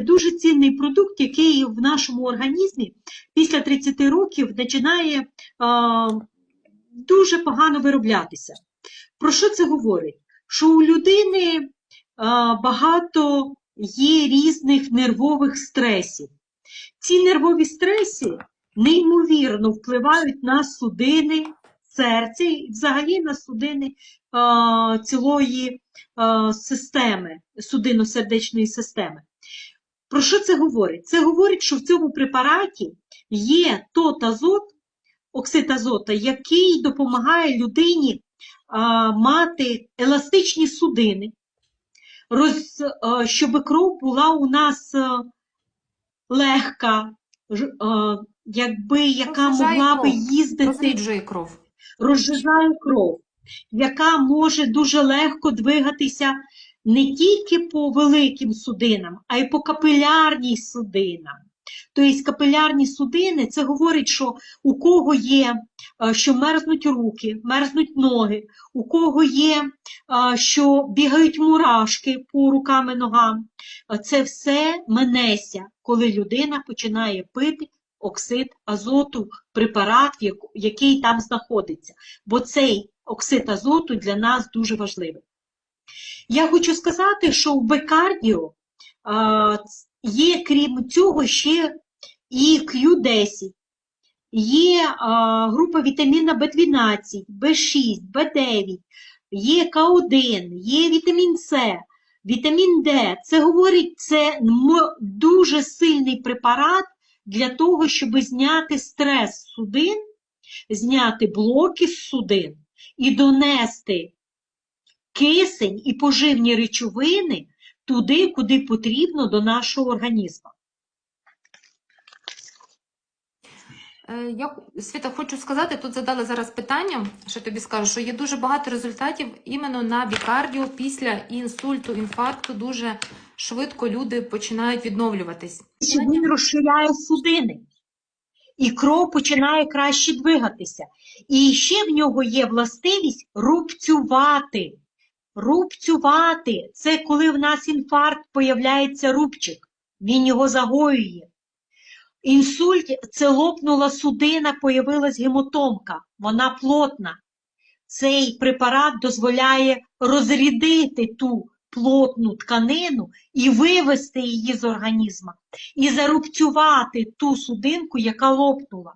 Дуже цінний продукт, який в нашому організмі після 30 років починає дуже погано вироблятися. Про що це говорить? Що у людини багато є різних нервових стресів. Ці нервові стреси неймовірно впливають на судини серця і взагалі на судини цілої системи, судинно-сердечної системи. Про що це говорить? Це говорить, що в цьому препараті є тот азот, оксид азота, який допомагає людині а, мати еластичні судини, роз, а, щоб кров була у нас а, легка, ж- а, якби, яка Розжижає могла би їздити Розріджує кров. розжижає кров, яка може дуже легко двигатися не тільки по великим судинам, а й по капілярній судинам. Тобто капілярні судини це говорить, що у кого є, е, що мерзнуть руки, мерзнуть ноги, у кого є, е, що бігають мурашки по рукам і ногам. Це все менеся, коли людина починає пити оксид азоту, препарат, який там знаходиться. Бо цей оксид азоту для нас дуже важливий. Я хочу сказати, що в Бекардіо є, крім цього, ще і Q10, є група вітаміна В12, В6, В9, є К1, є вітамін С, вітамін Д. Це говорить, це дуже сильний препарат для того, щоб зняти стрес з судин, зняти блоки з судин і донести кисень і поживні речовини туди, куди потрібно до нашого організму. Е, Я Світа, хочу сказати, тут задали зараз питання, що тобі скажу, що є дуже багато результатів іменно на бікардіо після інсульту, інфаркту. Дуже швидко люди починають відновлюватись. він розширяє судини, і кров починає краще двигатися. І ще в нього є властивість рубцювати. Рубцювати це коли в нас інфаркт появляється рубчик, він його загоює. Інсульт це лопнула судина, появилась гематомка, вона плотна. Цей препарат дозволяє розрядити ту плотну тканину і вивести її з організму, і зарубцювати ту судинку, яка лопнула.